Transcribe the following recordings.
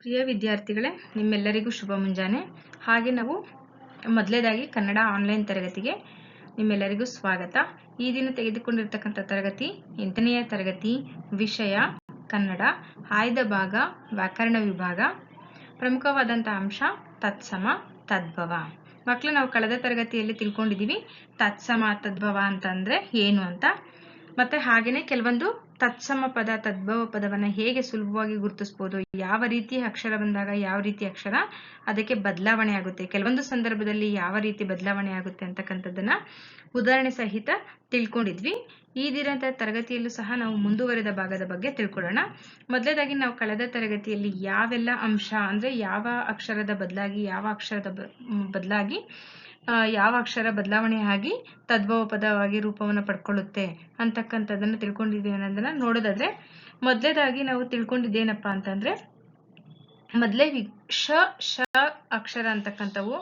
ಪ್ರಿಯ ವಿದ್ಯಾರ್ಥಿಗಳೇ, ನಿಮ್ಮೆಲ್ಲರಿಗೂ ಶುಭ ಮುಂಜಾನೆ. ಹಾಗೆ ನಾವು ಮೊದಲೇದಾಗಿ ಕನ್ನಡ ಆನ್ಲೈನ್ ತರಗತಿಗೆ ನಿಮ್ಮೆಲ್ಲರಿಗೂ ಸ್ವಾಗತ. ಈ ದಿನ ತೆಗೆದುಕೊಂಡಿರ್ತಕ್ಕಂಥ ತರಗತಿ, ಎಂಟನೆಯ ತರಗತಿ, ವಿಷಯ, ಕನ್ನಡ, ಆಯ್ದ ಭಾಗ, ವ್ಯಾಕರಣ ವಿಭಾಗ. ಪ್ರಮುಖವಾದಂಥ ಅಂಶ, ತತ್ಸಮ, ತದ್ಭವ. ಮಕ್ಕಳು ನಾವು ಕಳೆದ ತರಗತಿಯಲ್ಲಿ ತಿಳ್ಕೊಂಡಿದ್ದೀವಿ, ತತ್ಸಮ, ತದ್ಭವ ಅಂತಂದರೆ ಏನು ಅಂತ. ಮತ್ತೆ ಹಾಗೆಯೇ ಕೆಲವೊಂದು ತತ್ಸಮ ಪದ, ತದ್ಭವ ಪದವನ್ನ ಹೇಗೆ ಸುಲಭವಾಗಿ ಗುರುತಿಸ್ಬೋದು, ಯಾವ ರೀತಿ ಅಕ್ಷರ ಬಂದಾಗ ಯಾವ ರೀತಿ ಅಕ್ಷರ ಅದಕ್ಕೆ ಬದಲಾವಣೆ ಆಗುತ್ತೆ, ಕೆಲವೊಂದು ಸಂದರ್ಭದಲ್ಲಿ ಯಾವ ರೀತಿ ಬದಲಾವಣೆ ಆಗುತ್ತೆ ಅಂತಕ್ಕಂಥದ್ದನ್ನ ಉದಾಹರಣೆ ಸಹಿತ ತಿಳ್ಕೊಂಡಿದ್ವಿ. ಈ ದಿನದ ತರಗತಿಯಲ್ಲೂ ಸಹ ನಾವು ಮುಂದುವರೆದ ಭಾಗದ ಬಗ್ಗೆ ತಿಳ್ಕೊಳ್ಳೋಣ. ಮೊದಲೇದಾಗಿ ನಾವು ಕಳೆದ ತರಗತಿಯಲ್ಲಿ ಯಾವೆಲ್ಲ ಅಂಶ, ಅಂದ್ರೆ ಯಾವ ಅಕ್ಷರದ ಬದಲಾಗಿ, ಯಾವ ಅಕ್ಷರದ ಬದಲಾಗಿ ಯಾವ ಅಕ್ಷರ ಬದಲಾವಣೆ ಆಗಿ ತದ್ಭವ ಪದವಾಗಿ ರೂಪವನ್ನು ಪಡ್ಕೊಳ್ಳುತ್ತೆ ಅಂತಕ್ಕಂಥದ್ದನ್ನು ತಿಳ್ಕೊಂಡಿದ್ದೀವಿ ಅನ್ನೋದನ್ನ ನೋಡೋದಾದ್ರೆ, ಮೊದಲೇದಾಗಿ ನಾವು ತಿಳ್ಕೊಂಡಿದ್ದೇನಪ್ಪ ಅಂತಂದ್ರೆ, ಮೊದಲೇ ಶ ಶ ಅಕ್ಷರ ಅಂತಕ್ಕಂಥವು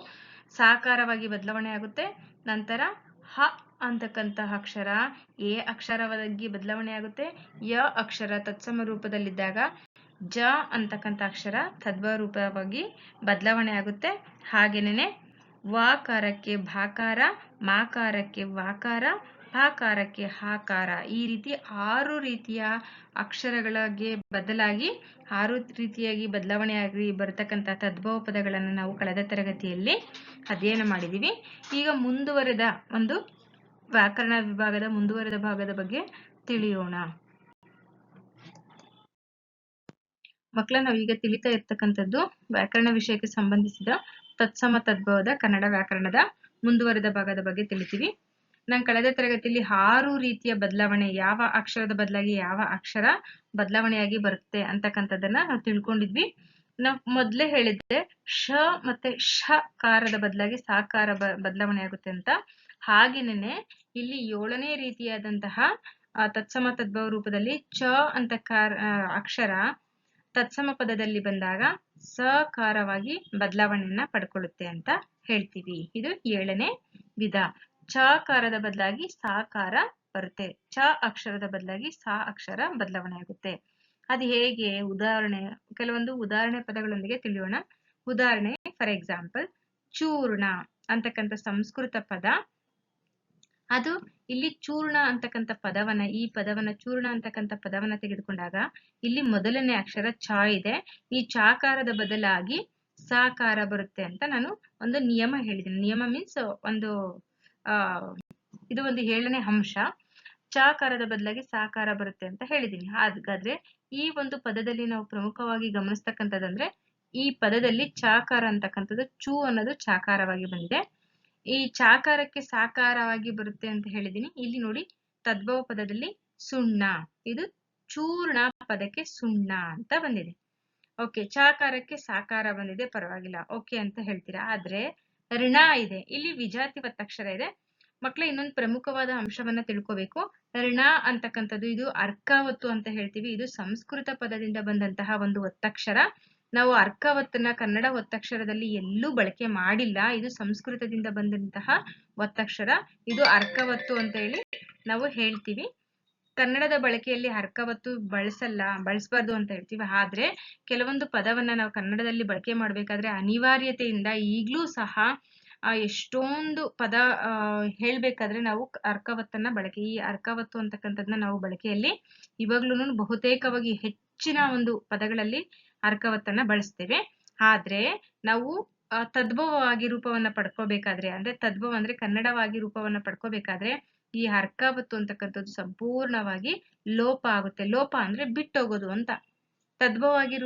ಸಾಕಾರವಾಗಿ ಬದಲಾವಣೆ ಆಗುತ್ತೆ. ನಂತರ ಹ ಅಂತಕ್ಕಂತಹ ಅಕ್ಷರ, ಎ ಅಕ್ಷರವಾಗಿ ಬದಲಾವಣೆ ಆಗುತ್ತೆ. ಯ ಅಕ್ಷರ ತತ್ಸಮ ರೂಪದಲ್ಲಿದ್ದಾಗ ಜ ಅಂತಕ್ಕಂಥ ಅಕ್ಷರ ತದ್ಭವ ರೂಪವಾಗಿ ಬದಲಾವಣೆ ಆಗುತ್ತೆ. ಹಾಗೇನೆ ವಾಕಾರಕ್ಕೆ ಭಾಕಾರ, ಮಾಕಾರಕ್ಕೆ ವಾಕಾರ ಹಾಕಾರಕ್ಕೆ ಹಾಕಾರ. ಈ ರೀತಿ ಆರು ರೀತಿಯ ಅಕ್ಷರಗಳಿಗೆ ಬದಲಾಗಿ, ಆರು ರೀತಿಯಾಗಿ ಬದಲಾವಣೆಯಾಗಿ ಬರತಕ್ಕಂಥ ತದ್ಭವ ಪದಗಳನ್ನು ನಾವು ಕಳೆದ ತರಗತಿಯಲ್ಲಿ ಅಧ್ಯಯನ ಮಾಡಿದ್ದೀವಿ. ಈಗ ಮುಂದುವರೆದ ಒಂದು ವ್ಯಾಕರಣ ವಿಭಾಗದ ಮುಂದುವರೆದ ಭಾಗದ ಬಗ್ಗೆ ತಿಳಿಯೋಣ. ಮಕ್ಕಳ ನಾವೀಗ ತಿಳಿತಾ ಇರ್ತಕ್ಕಂಥದ್ದು ವ್ಯಾಕರಣ ವಿಷಯಕ್ಕೆ ಸಂಬಂಧಿಸಿದ ತತ್ಸಮ ತದ್ಭವದ ಕನ್ನಡ ವ್ಯಾಕರಣದ ಮುಂದುವರೆದ ಭಾಗದ ಬಗ್ಗೆ ತಿಳಿತೀವಿ. ನಾನು ಕಳೆದ ತರಗತಿಯಲ್ಲಿ ಆರು ರೀತಿಯ ಬದಲಾವಣೆ, ಯಾವ ಅಕ್ಷರದ ಬದಲಾಗಿ ಯಾವ ಅಕ್ಷರ ಬದಲಾವಣೆಯಾಗಿ ಬರುತ್ತೆ ಅಂತಕ್ಕಂಥದ್ದನ್ನ ನಾವು ತಿಳ್ಕೊಂಡಿದ್ವಿ. ನಾವು ಮೊದಲೇ ಹೇಳಿದ್ದೆ ಶ ಮತ್ತೆ ಶ ಕಾರದ ಬದಲಾಗಿ ಸಾಕಾರ ಬದಲಾವಣೆ ಆಗುತ್ತೆ ಅಂತ. ಹಾಗೇನೆ ಇಲ್ಲಿ ಏಳನೇ ರೀತಿಯಾದಂತಹ ತತ್ಸಮ ತದ್ಭವ ರೂಪದಲ್ಲಿ ಚ ಅಂತ ಕಾರ ಅಕ್ಷರ ತತ್ಸಮ ಪದದಲ್ಲಿ ಬಂದಾಗ ಸಕಾರವಾಗಿ ಬದಲಾವಣೆಯನ್ನ ಪಡ್ಕೊಳ್ಳುತ್ತೆ ಅಂತ ಹೇಳ್ತೀವಿ. ಇದು ಏಳನೇ ವಿಧ. ಚಕಾರದ ಬದಲಾಗಿ ಸಾಕಾರ ಬರುತ್ತೆ. ಚ ಅಕ್ಷರದ ಬದಲಾಗಿ ಸಾ ಅಕ್ಷರ ಬದಲಾವಣೆ ಆಗುತ್ತೆ. ಅದು ಹೇಗೆ? ಉದಾಹರಣೆ, ಕೆಲವೊಂದು ಉದಾಹರಣೆ ಪದಗಳೊಂದಿಗೆ ತಿಳಿಯೋಣ. ಉದಾಹರಣೆ ಫಾರ್ ಎಕ್ಸಾಂಪಲ್ ಚೂರ್ಣ ಅಂತಕ್ಕಂಥ ಸಂಸ್ಕೃತ ಪದ ಅದು ಇಲ್ಲಿ ಚೂರ್ಣ ಅಂತಕ್ಕಂಥ ಪದವನ್ನ, ಈ ಪದವನ್ನ ಚೂರ್ಣ ಅಂತಕ್ಕಂಥ ಪದವನ್ನ ತೆಗೆದುಕೊಂಡಾಗ ಇಲ್ಲಿ ಮೊದಲನೇ ಅಕ್ಷರ ಚ ಇದೆ. ಈ ಚಾಕಾರದ ಬದಲಾಗಿ ಸಾಕಾರ ಬರುತ್ತೆ ಅಂತ ನಾನು ಒಂದು ನಿಯಮ ಹೇಳಿದ್ದೀನಿ. ನಿಯಮ ಮೀನ್ಸ್ ಒಂದು, ಆ, ಇದು ಒಂದು ಏಳನೇ ಅಂಶ. ಚಾಕಾರದ ಬದಲಾಗಿ ಸಾಕಾರ ಬರುತ್ತೆ ಅಂತ ಹೇಳಿದ್ದೀನಿ. ಹಾಗಾದ್ರೆ ಈ ಒಂದು ಪದದಲ್ಲಿ ನಾವು ಪ್ರಮುಖವಾಗಿ ಗಮನಿಸ್ತಕ್ಕಂಥದ್ದಂದ್ರೆ ಈ ಪದದಲ್ಲಿ ಚಾಕಾರ ಅಂತಕ್ಕಂಥದ್ದು ಚೂ ಅನ್ನೋದು ಚಾಕಾರವಾಗಿ ಬಂದಿದೆ. ಈ ಚಾಕಾರಕ್ಕೆ ಸಾಕಾರವಾಗಿ ಬರುತ್ತೆ ಅಂತ ಹೇಳಿದೀನಿ. ಇಲ್ಲಿ ನೋಡಿ, ತದ್ಭವ ಪದದಲ್ಲಿ ಸುಣ್ಣ, ಇದು ಚೂರ್ಣ ಪದಕ್ಕೆ ಸುಣ್ಣ ಅಂತ ಬಂದಿದೆ. ಓಕೆ ಚಾಕಾರಕ್ಕೆ ಸಾಕಾರ ಬಂದಿದೆ, ಪರವಾಗಿಲ್ಲ. ಓಕೆ ಅಂತ ಹೇಳ್ತೀರಾ? ಆದ್ರೆ ಋಣ ಇದೆ. ಇಲ್ಲಿ ವಿಜಾತಿ ಒತ್ತಕ್ಷರ ಇದೆ. ಮಕ್ಕಳ ಇನ್ನೊಂದು ಪ್ರಮುಖವಾದ ಅಂಶವನ್ನ ತಿಳ್ಕೋಬೇಕು. ಋಣ ಅಂತಕ್ಕಂಥದ್ದು ಇದು ಅರ್ಕಾವತ್ತು ಅಂತ ಹೇಳ್ತೀವಿ. ಇದು ಸಂಸ್ಕೃತ ಪದದಿಂದ ಬಂದಂತಹ ಒಂದು ಒತ್ತಕ್ಷರ. ನಾವು ಅರ್ಕವತ್ತನ್ನ ಕನ್ನಡ ಒತ್ತಕ್ಷರದಲ್ಲಿ ಎಲ್ಲೂ ಬಳಕೆ ಮಾಡಿಲ್ಲ. ಇದು ಸಂಸ್ಕೃತದಿಂದ ಬಂದಂತಹ ಒತ್ತಕ್ಷರ. ಇದು ಅರ್ಕವತ್ತು ಅಂತ ಹೇಳಿ ನಾವು ಹೇಳ್ತೀವಿ. ಕನ್ನಡದ ಬಳಕೆಯಲ್ಲಿ ಅರ್ಕವತ್ತು ಬಳಸಲ್ಲ, ಬಳಸಬಾರ್ದು ಅಂತ ಹೇಳ್ತೀವಿ. ಆದ್ರೆ ಕೆಲವೊಂದು ಪದವನ್ನ ನಾವು ಕನ್ನಡದಲ್ಲಿ ಬಳಕೆ ಮಾಡ್ಬೇಕಾದ್ರೆ ಅನಿವಾರ್ಯತೆಯಿಂದ ಈಗ್ಲೂ ಸಹ, ಆ, ಎಷ್ಟೊಂದು ಪದ ಹೇಳ್ಬೇಕಾದ್ರೆ ನಾವು ಅರ್ಕವತ್ತನ್ನ ಬಳಕೆ, ಈ ಅರ್ಕವತ್ತು ಅಂತಕ್ಕಂಥದ್ನ ನಾವು ಬಳಕೆಯಲ್ಲಿ ಇವಾಗ್ಲೂ ಬಹುತೇಕವಾಗಿ ಹೆಚ್ಚಿನ ಒಂದು ಪದಗಳಲ್ಲಿ ಅರ್ಕವತ್ತನ್ನ ಬಳಸ್ತೇವೆ. ಆದ್ರೆ ನಾವು ತದ್ಭವವಾಗಿ ರೂಪವನ್ನ ಪಡ್ಕೋಬೇಕಾದ್ರೆ, ಅಂದ್ರೆ ತದ್ಭವ ಅಂದ್ರೆ ಕನ್ನಡವಾಗಿ ರೂಪವನ್ನ ಪಡ್ಕೋಬೇಕಾದ್ರೆ, ಈ ಅರ್ಕವತ್ತು ಅಂತಕ್ಕಂಥದ್ದು ಸಂಪೂರ್ಣವಾಗಿ ಲೋಪ ಆಗುತ್ತೆ. ಲೋಪ ಅಂದ್ರೆ ಬಿಟ್ಟೋಗೋದು ಅಂತ. ತದ್ಭವವಾಗಿ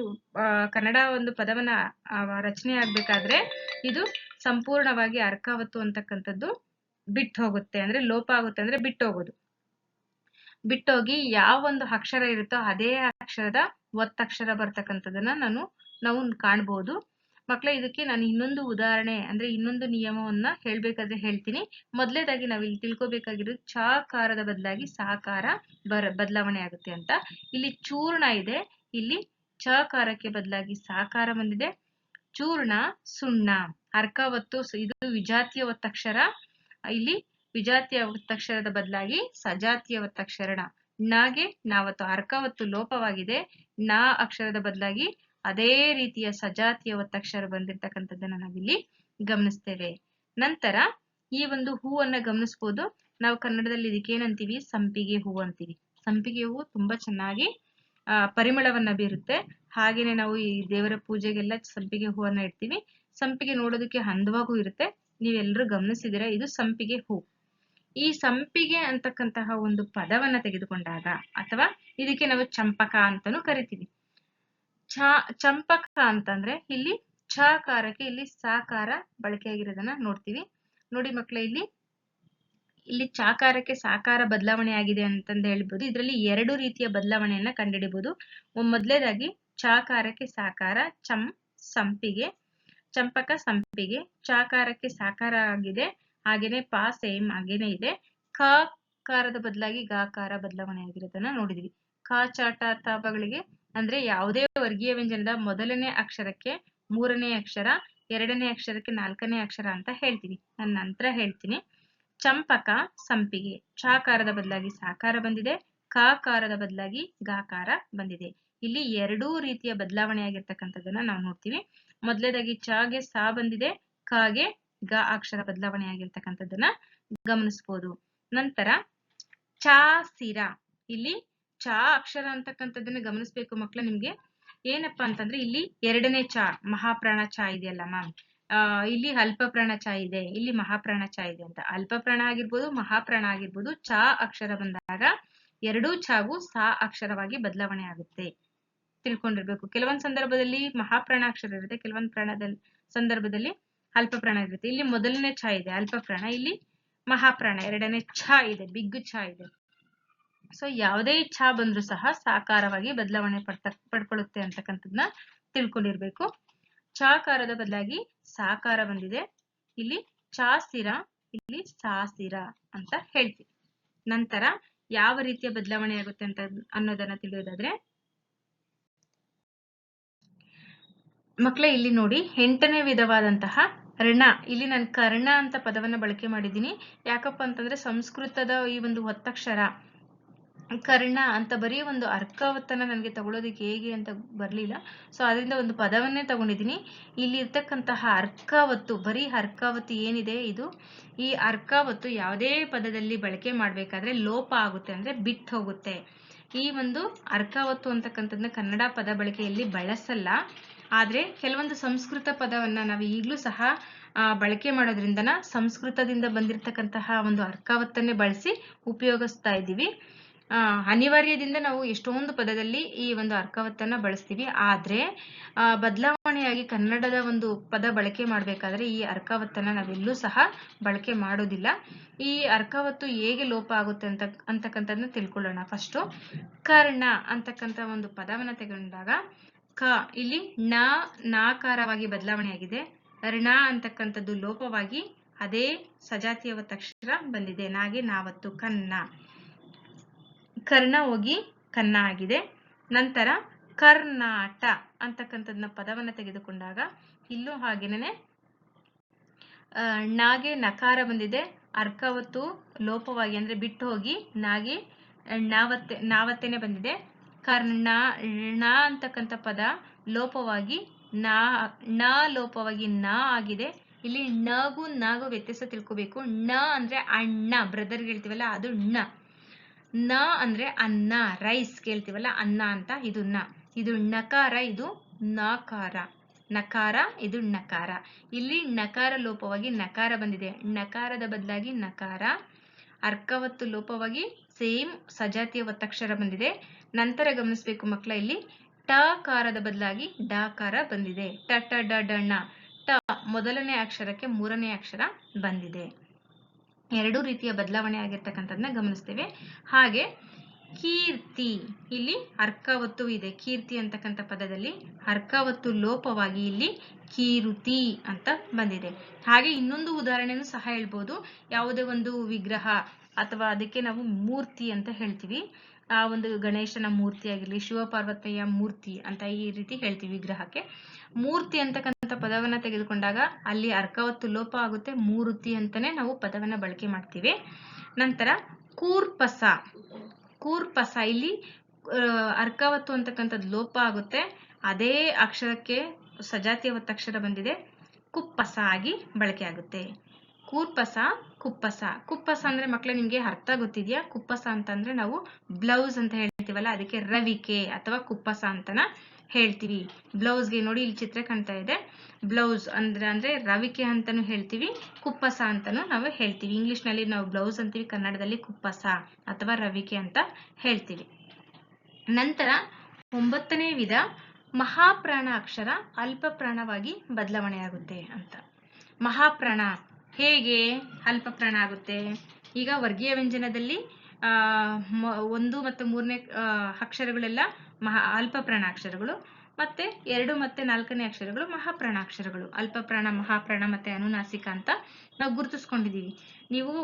ಕನ್ನಡ ಒಂದು ಪದವನ್ನ ರಚನೆ ಆಗ್ಬೇಕಾದ್ರೆ ಇದು ಸಂಪೂರ್ಣವಾಗಿ ಅರ್ಕಾವತ್ತು ಅಂತಕ್ಕಂಥದ್ದು ಬಿಟ್ಟು ಹೋಗುತ್ತೆ ಅಂದ್ರೆ ಲೋಪ ಆಗುತ್ತೆ ಅಂದ್ರೆ ಬಿಟ್ಟೋಗೋದು. ಬಿಟ್ಟೋಗಿ ಯಾವ ಒಂದು ಅಕ್ಷರ ಇರುತ್ತೋ ಅದೇ ಅಕ್ಷರದ ಒತ್ತಕ್ಷರ ಬರ್ತಕ್ಕಂಥದ್ದನ್ನ ನಾನು ನಾವು ಕಾಣ್ಬೋದು. ಮಕ್ಕಳ ಇದಕ್ಕೆ ನಾನು ಇನ್ನೊಂದು ಉದಾಹರಣೆ ಅಂದ್ರೆ ಇನ್ನೊಂದು ನಿಯಮವನ್ನ ಹೇಳ್ಬೇಕಾದ್ರೆ ಹೇಳ್ತೀನಿ. ಮೊದಲೇದಾಗಿ ನಾವು ಇಲ್ಲಿ ತಿಳ್ಕೊಬೇಕಾಗಿರೋದು ಚಾಕಾರದ ಬದಲಾಗಿ ಸಾಕಾರ ಬರ, ಬದಲಾವಣೆ ಆಗುತ್ತೆ ಅಂತ. ಇಲ್ಲಿ ಚೂರ್ಣ ಇದೆ. ಇಲ್ಲಿ ಚಕಾರಕ್ಕೆ ಬದಲಾಗಿ ಸಾಕಾರ ಬಂದಿದೆ. ಚೂರ್ಣ, ಸುಣ್ಣ. ಅರ್ಕಾವತ್ತು ಇದು ವಿಜಾತಿಯ ಒತ್ತಕ್ಷರ. ಇಲ್ಲಿ ವಿಜಾತಿಯ ಒತ್ತಕ್ಷರದ ಬದಲಾಗಿ ಸಜಾತಿಯ ಒತ್ತಕ್ಷರಣ ನಾಗೆ ನಾವತ್ತು ಅರ್ಕಾವತ್ತು ಲೋಪವಾಗಿದೆ, ನಾ ಅಕ್ಷರದ ಬದಲಾಗಿ ಅದೇ ರೀತಿಯ ಸಜಾತಿಯ ಒತ್ತಕ್ಷರ ಬಂದಿರ್ತಕ್ಕಂಥದ್ದನ್ನ ನಾವಿಲ್ಲಿ ಗಮನಿಸ್ತೇವೆ. ನಂತರ ಈ ಒಂದು ಹೂವನ್ನ ಗಮನಿಸ್ಬೋದು. ನಾವು ಕನ್ನಡದಲ್ಲಿ ಇದಕ್ಕೆ ಏನಂತೀವಿ ಸಂಪಿಗೆ ಹೂ ಅಂತೀವಿ. ಸಂಪಿಗೆ ಹೂವು ತುಂಬಾ ಚೆನ್ನಾಗಿ, ಆ, ಪರಿಮಳವನ್ನ ಬೀರುತ್ತೆ. ಹಾಗೇನೆ ನಾವು ಈ ದೇವರ ಪೂಜೆಗೆಲ್ಲ ಸಂಪಿಗೆ ಹೂವನ್ನ ಇಡ್ತೀವಿ. ಸಂಪಿಗೆ ನೋಡೋದಕ್ಕೆ ಹಂದವಾಗೂ ಇರುತ್ತೆ. ನೀವೆಲ್ಲರೂ ಗಮನಿಸಿದಿರ ಇದು ಸಂಪಿಗೆ ಹೂ. ಈ ಸಂಪಿಗೆ ಅಂತಕ್ಕಂತಹ ಒಂದು ಪದವನ್ನ ತೆಗೆದುಕೊಂಡಾಗ ಅಥವಾ ಇದಕ್ಕೆ ನಾವು ಚಂಪಕ ಅಂತಾನೂ ಕರಿತೀವಿ. ಛ ಚಂಪಕ ಅಂತಂದ್ರೆ ಇಲ್ಲಿ ಛಕಾರಕ್ಕೆ ಇಲ್ಲಿ ಸಾಕಾರ ಬಳಕೆಯಾಗಿರೋದನ್ನ ನೋಡ್ತೀವಿ. ನೋಡಿ ಮಕ್ಳೇ, ಇಲ್ಲಿ ಇಲ್ಲಿ ಚಾಕಾರಕ್ಕೆ ಸಾಕಾರ ಬದಲಾವಣೆ ಆಗಿದೆ ಅಂತಂದು ಹೇಳ್ಬೋದು. ಇದರಲ್ಲಿ ಎರಡು ರೀತಿಯ ಬದಲಾವಣೆಯನ್ನ ಕಂಡುಹಿಡಿಬಹುದು ಮೊದಲೇದಾಗಿ ಚಾಕಾರಕ್ಕೆ ಸಾಕಾರ, ಚಂ, ಸಂಪಿಗೆ, ಚಂಪಕ, ಸಂಪಿಗೆ ಚಾಕಾರಕ್ಕೆ ಸಾಕಾರ ಆಗಿದೆ. ಹಾಗೇನೆ ಪಾ, ಸೇಮ್ ಹಾಗೇನೆ ಇದೆ. ಕ, ಕಾರದ ಬದಲಾಗಿ ಗಾಕಾರ ಬದಲಾವಣೆ ಆಗಿರೋದನ್ನ ನೋಡಿದ್ವಿ. ಕ ಚಾಟ ತಾಪಗಳಿಗೆ ಅಂದ್ರೆ ಯಾವುದೇ ವರ್ಗೀಯ ವ್ಯಂಜನದ ಮೊದಲನೇ ಅಕ್ಷರಕ್ಕೆ ಮೂರನೇ ಅಕ್ಷರ, ಎರಡನೇ ಅಕ್ಷರಕ್ಕೆ ನಾಲ್ಕನೇ ಅಕ್ಷರ ಅಂತ ಹೇಳ್ತೀವಿ. ನಾನು ನಂತರ ಹೇಳ್ತೀನಿ. ಚಂಪಕ, ಸಂಪಿಗೆ. ಚಾಕಾರದ ಬದಲಾಗಿ ಸಾಕಾರ ಬಂದಿದೆ. ಕಾಕಾರದ ಬದಲಾಗಿ ಗಾಕಾರ ಬಂದಿದೆ. ಇಲ್ಲಿ ಎರಡೂ ರೀತಿಯ ಬದಲಾವಣೆ ಆಗಿರ್ತಕ್ಕಂಥದ್ದನ್ನ ನಾವು ನೋಡ್ತೀವಿ. ಮೊದಲೇದಾಗಿ ಚಾಗೆ ಸಾ ಬಂದಿದೆ. ಕಾಗೆ ಗ ಅಕ್ಷರ ಬದಲಾವಣೆ ಆಗಿರ್ತಕ್ಕಂಥದ್ದನ್ನ ಗಮನಿಸಬಹುದು ನಂತರ ಚಾ ಸಿರ. ಇಲ್ಲಿ ಚ ಅಕ್ಷರ ಅಂತಕ್ಕಂಥದ್ದನ್ನ ಗಮನಿಸ್ಬೇಕು ಮಕ್ಳ ನಿಮ್ಗೆ. ಏನಪ್ಪಾ ಅಂತಂದ್ರೆ ಇಲ್ಲಿ ಎರಡನೇ ಚ, ಮಹಾಪ್ರಾಣ ಚ ಇದೆಯಲ್ಲ ಮ್ಯಾಮ್ ಇಲ್ಲಿ ಅಲ್ಪ ಪ್ರಾಣ ಚಾ ಇದೆ, ಇಲ್ಲಿ ಮಹಾಪ್ರಾಣ ಚ ಇದೆ ಅಂತ. ಅಲ್ಪ ಪ್ರಾಣ ಆಗಿರ್ಬೋದು, ಮಹಾಪ್ರಾಣ ಆಗಿರ್ಬೋದು, ಚ ಅಕ್ಷರ ಬಂದಾಗ ಎರಡೂ ಚಾಗೂ ಸಾ ಅಕ್ಷರವಾಗಿ ಬದಲಾವಣೆ ಆಗುತ್ತೆ. ತಿಳ್ಕೊಂಡಿರ್ಬೇಕು. ಕೆಲವೊಂದ್ ಸಂದರ್ಭದಲ್ಲಿ ಮಹಾಪ್ರಾಣ ಅಕ್ಷರ ಇರುತ್ತೆ, ಕೆಲವೊಂದ್ ಪ್ರಾಣದಲ್ಲಿ ಸಂದರ್ಭದಲ್ಲಿ ಅಲ್ಪ ಪ್ರಾಣ ಇರುತ್ತೆ. ಇಲ್ಲಿ ಮೊದಲನೇ ಛ ಇದೆ ಅಲ್ಪ ಪ್ರಾಣ ಇಲ್ಲಿ ಮಹಾಪ್ರಾಣ, ಎರಡನೇ ಛ ಇದೆ ಬಿಗ್ಗು ಛ ಇದೆ. ಸೊ ಯಾವುದೇ ಛ ಬಂದ್ರೂ ಸಹ ಸಾಕಾರವಾಗಿ ಬದಲಾವಣೆ ಪಡ್ತ, ಪಡ್ಕೊಳ್ಳುತ್ತೆ ಅಂತಕ್ಕಂಥದ್ನ ತಿಳ್ಕೊಂಡಿರ್ಬೇಕು. ಚಾಕಾರದ ಬದಲಾಗಿ ಸಾಕಾರ ಬಂದಿದೆ. ಇಲ್ಲಿ ಚಾಸಿರ ಇಲ್ಲಿ ಸಾಸಿರ ಅಂತ ಹೇಳ್ತೀವಿ. ನಂತರ ಯಾವ ರೀತಿಯ ಬದಲಾವಣೆ ಆಗುತ್ತೆ ಅಂತ ಅನ್ನೋದನ್ನ ತಿಳಿಯೋದಾದ್ರೆ ಮಕ್ಕಳ ಇಲ್ಲಿ ನೋಡಿ, ಎಂಟನೇ ವಿಧವಾದಂತಹ ಋಣ ಇಲ್ಲಿ ನಾನು ಕರ್ಣ ಅಂತ ಪದವನ್ನ ಬಳಕೆ ಮಾಡಿದ್ದೀನಿ. ಯಾಕಪ್ಪ ಅಂತಂದ್ರೆ ಸಂಸ್ಕೃತದ ಈ ಒಂದು ಒತ್ತಕ್ಷರ, ಕರ್ಣ ಅಂತ ಬರೀ ಒಂದು ಅರ್ಕವತ್ತನ್ನ ನನಗೆ ತಗೊಳ್ಳೋದಕ್ಕೆ ಹೇಗೆ ಅಂತ ಬರಲಿಲ್ಲ. ಸೊ ಅದರಿಂದ ಒಂದು ಪದವನ್ನೇ ತಗೊಂಡಿದ್ದೀನಿ. ಇಲ್ಲಿ ಇರ್ತಕ್ಕಂತಹ ಅರ್ಕಾವತ್ತು, ಬರೀ ಅರ್ಕಾವತ್ತು ಏನಿದೆ ಇದು? ಈ ಅರ್ಕಾವತ್ತು ಯಾವುದೇ ಪದದಲ್ಲಿ ಬಳಕೆ ಮಾಡಬೇಕಾದ್ರೆ ಲೋಪ ಆಗುತ್ತೆ, ಅಂದ್ರೆ ಬಿಟ್ಟು ಹೋಗುತ್ತೆ. ಈ ಒಂದು ಅರ್ಕಾವತ್ತು ಅಂತಕ್ಕಂಥದ್ದನ್ನ ಕನ್ನಡ ಪದ ಬಳಕೆಯಲ್ಲಿ ಬಳಸಲ್ಲ. ಆದ್ರೆ ಕೆಲವೊಂದು ಸಂಸ್ಕೃತ ಪದವನ್ನ ನಾವು ಈಗಲೂ ಸಹ ಬಳಕೆ ಮಾಡೋದ್ರಿಂದನ ಸಂಸ್ಕೃತದಿಂದ ಬಂದಿರತಕ್ಕಂತಹ ಒಂದು ಅರ್ಕಾವತ್ತನ್ನೇ ಬಳಸಿ ಉಪಯೋಗಿಸ್ತಾ ಇದ್ದೀವಿ. ಅನಿವಾರ್ಯದಿಂದ ನಾವು ಎಷ್ಟೊಂದು ಪದದಲ್ಲಿ ಈ ಒಂದು ಅರ್ಕಾವತ್ತನ್ನ ಬಳಸ್ತೀವಿ. ಆದ್ರೆ ಬದಲಾವಣೆಯಾಗಿ ಕನ್ನಡದ ಒಂದು ಪದ ಬಳಕೆ ಮಾಡಬೇಕಾದ್ರೆ ಈ ಅರ್ಕಾವತ್ತನ್ನ ನಾವೆಲ್ಲೂ ಸಹ ಬಳಕೆ ಮಾಡೋದಿಲ್ಲ. ಈ ಅರ್ಕಾವತ್ತು ಹೇಗೆ ಲೋಪ ಆಗುತ್ತೆ ಅಂತ ಅಂತಕ್ಕಂಥದ್ದನ್ನ ತಿಳ್ಕೊಳ್ಳೋಣ. ಫಸ್ಟು ಕರ್ಣ ಅಂತಕ್ಕಂಥ ಒಂದು ಪದವನ್ನ ತಗೊಂಡಾಗ ಕ. ಇಲ್ಲಿ ನ, ನಾಕಾರವಾಗಿ ಬದಲಾವಣೆ ಆಗಿದೆ ಋಣ ಅಂತಕ್ಕಂಥದ್ದು ಲೋಪವಾಗಿ ಅದೇ ಸಜಾತಿಯ ಒತ್ತಕ್ಷರ ಬಂದಿದೆ. ನಾಗೆ ನಾವತ್ತು ಕನ್ನ. ಕರ್ಣ ಹೋಗಿ ಕನ್ನ ಆಗಿದೆ. ನಂತರ ಕರ್ನಾಟ ಅಂತಕ್ಕಂಥದ್ನ ಪದವನ್ನ ತೆಗೆದುಕೊಂಡಾಗ ಇಲ್ಲೂ ಹಾಗೇನೆ ನಾಗೆ ನಕಾರ ಬಂದಿದೆ. ಅರ್ಕವತ್ತು ಲೋಪವಾಗಿ ಅಂದ್ರೆ ಬಿಟ್ಟು ಹೋಗಿ ನಾಗೆ ನಾವತ್ತೆ, ನಾವತ್ತೇನೆ ಬಂದಿದೆ. ಕರ್ಣ, ಣ ಅಂತಕ್ಕಂಥ ಪದ ಲೋಪವಾಗಿ ನಾ ಲೋಪವಾಗಿ ನ ಆಗಿದೆ. ಇಲ್ಲಿ ನಗು ನಗು ವ್ಯತ್ಯಾಸ ತಿಳ್ಕೋಬೇಕು. ಣ ಅಂದ್ರೆ ಅಣ್ಣ ಬ್ರದರ್ ಹೇಳ್ತೀವಲ್ಲ, ಅದು ಣ. ನ ಅಂದ್ರೆ ಅನ್ನ ರೈಸ್ ಕೇಳ್ತೀವಲ್ಲ ಅನ್ನ ಅಂತ ಇದು ನ ಇದು ನಕಾರ ಇದು ನಕಾರ ನಕಾರ ಇದು ನಕಾರ ಇಲ್ಲಿ ನಕಾರ ಲೋಪವಾಗಿ ನಕಾರ ಬಂದಿದೆ. ನಕಾರದ ಬದಲಾಗಿ ನಕಾರ ಅರ್ಕವತ್ತು ಲೋಪವಾಗಿ ಸೇಮ್ ಸಜಾತಿಯ ಒತ್ತಕ್ಷರ ಬಂದಿದೆ. ನಂತರ ಗಮನಿಸಬೇಕು ಮಕ್ಕಳ ಇಲ್ಲಿ ಟ ಕಾರದ ಬದಲಾಗಿ ಡಾಕಾರ ಬಂದಿದೆ. ಟ ಟ, ಡ ಡಣ್ಣ ಟ ಮೊದಲನೇ ಅಕ್ಷರಕ್ಕೆ ಮೂರನೇ ಅಕ್ಷರ ಬಂದಿದೆ. ಎರಡು ರೀತಿಯ ಬದಲಾವಣೆ ಆಗಿರ್ತಕ್ಕಂಥದ್ದನ್ನ ಗಮನಿಸ್ತೇವೆ. ಹಾಗೆ ಕೀರ್ತಿ, ಇಲ್ಲಿ ಅರ್ಕವತ್ತು ಇದೆ. ಕೀರ್ತಿ ಅಂತಕ್ಕಂಥ ಪದದಲ್ಲಿ ಅರ್ಕವತ್ತು ಲೋಪವಾಗಿ ಇಲ್ಲಿ ಕೀರುತಿ ಅಂತ ಬಂದಿದೆ. ಹಾಗೆ ಇನ್ನೊಂದು ಉದಾಹರಣೆನೂ ಸಹ ಹೇಳ್ಬೋದು. ಯಾವುದೇ ಒಂದು ವಿಗ್ರಹ ಅಥವಾ ಅದಕ್ಕೆ ನಾವು ಮೂರ್ತಿ ಅಂತ ಹೇಳ್ತೀವಿ. ಆ ಒಂದು ಗಣೇಶನ ಮೂರ್ತಿ ಆಗಿರಲಿ, ಶಿವಪಾರ್ವತಿಯ ಮೂರ್ತಿ ಅಂತ ಈ ರೀತಿ ಹೇಳ್ತೀವಿ ವಿಗ್ರಹಕ್ಕೆ. ಮೂರ್ತಿ ಅಂತಕ್ಕಂಥ ಪದವನ್ನ ತೆಗೆದುಕೊಂಡಾಗ ಅಲ್ಲಿ ಅರ್ಕಾವತ್ತು ಲೋಪ ಆಗುತ್ತೆ. ಮೂರ್ತಿ ಅಂತಾನೆ ನಾವು ಪದವನ್ನ ಬಳಕೆ ಮಾಡ್ತೀವಿ. ನಂತರ ಕೂರ್ಪಸ. ಕೂರ್ಪಸ ಇಲ್ಲಿ ಅರ್ಕವತ್ತು ಅಂತಕ್ಕಂಥದ್ದು ಲೋಪ ಆಗುತ್ತೆ. ಅದೇ ಅಕ್ಷರಕ್ಕೆ ಸಜಾತಿಯ ಒತ್ತಕ್ಷರ ಬಂದಿದೆ. ಕುಪ್ಪಸ ಆಗಿ ಬಳಕೆ ಆಗುತ್ತೆ ಕೂರ್ಪಸ ಕುಪ್ಪಸ. ಕುಪ್ಪಸ ಅಂದ್ರೆ ಮಕ್ಕಳೇ ನಿಮ್ಗೆ ಅರ್ಥ ಗೊತ್ತಿದ್ಯಾ? ಕುಪ್ಪಸ ಅಂತಂದ್ರೆ ನಾವು ಬ್ಲೌಸ್ ಅಂತ ಹೇಳ್ತೀವಲ್ಲ, ಅದಕ್ಕೆ ರವಿಕೆ ಅಥವಾ ಕುಪ್ಪಸ ಅಂತನ ಹೇಳ್ತೀವಿ. ಬ್ಲೌಸ್ಗೆ ನೋಡಿ ಇಲ್ಲಿ ಚಿತ್ರ ಕಾಣ್ತಾ ಇದೆ. ಬ್ಲೌಸ್ ಅಂದ್ರೆ ಅಂದ್ರೆ ರವಿಕೆ ಅಂತಾನು ಹೇಳ್ತೀವಿ, ಕುಪ್ಪಸ ಅಂತಾನು ನಾವು ಹೇಳ್ತೀವಿ. ಇಂಗ್ಲಿಷ್ನಲ್ಲಿ ನಾವು ಬ್ಲೌಸ್ ಅಂತೀವಿ, ಕನ್ನಡದಲ್ಲಿ ಕುಪ್ಪಸ ಅಥವಾ ರವಿಕೆ ಅಂತ ಹೇಳ್ತೀವಿ. ನಂತರ ಒಂಬತ್ತನೇ ವಿಧ, ಮಹಾಪ್ರಾಣ ಅಕ್ಷರ ಅಲ್ಪ ಪ್ರಾಣವಾಗಿ ಬದಲಾವಣೆಯಾಗುತ್ತೆ ಅಂತ. ಮಹಾಪ್ರಾಣ ಹೇಗೆ ಅಲ್ಪಪ್ರಾಣ ಆಗುತ್ತೆ? ಈಗ ವರ್ಗೀಯ ವ್ಯಂಜನದಲ್ಲಿ ಒಂದು ಮತ್ತು ಮೂರನೇ ಅಕ್ಷರಗಳೆಲ್ಲ ಮಹಾ, ಅಲ್ಪಪ್ರಾಣಾಕ್ಷರಗಳು ಮತ್ತೆ ಎರಡು ಮತ್ತೆ ನಾಲ್ಕನೇ ಅಕ್ಷರಗಳು ಮಹಾಪ್ರಾಣ ಅಕ್ಷರಗಳು ಅಲ್ಪಪ್ರಾಣ, ಮಹಾಪ್ರಾಣ ಮತ್ತೆ ಅನುನಾಸಿಕ ಅಂತ ನಾವು ಗುರುತಿಸ್ಕೊಂಡಿದ್ದೀವಿ ನೀವು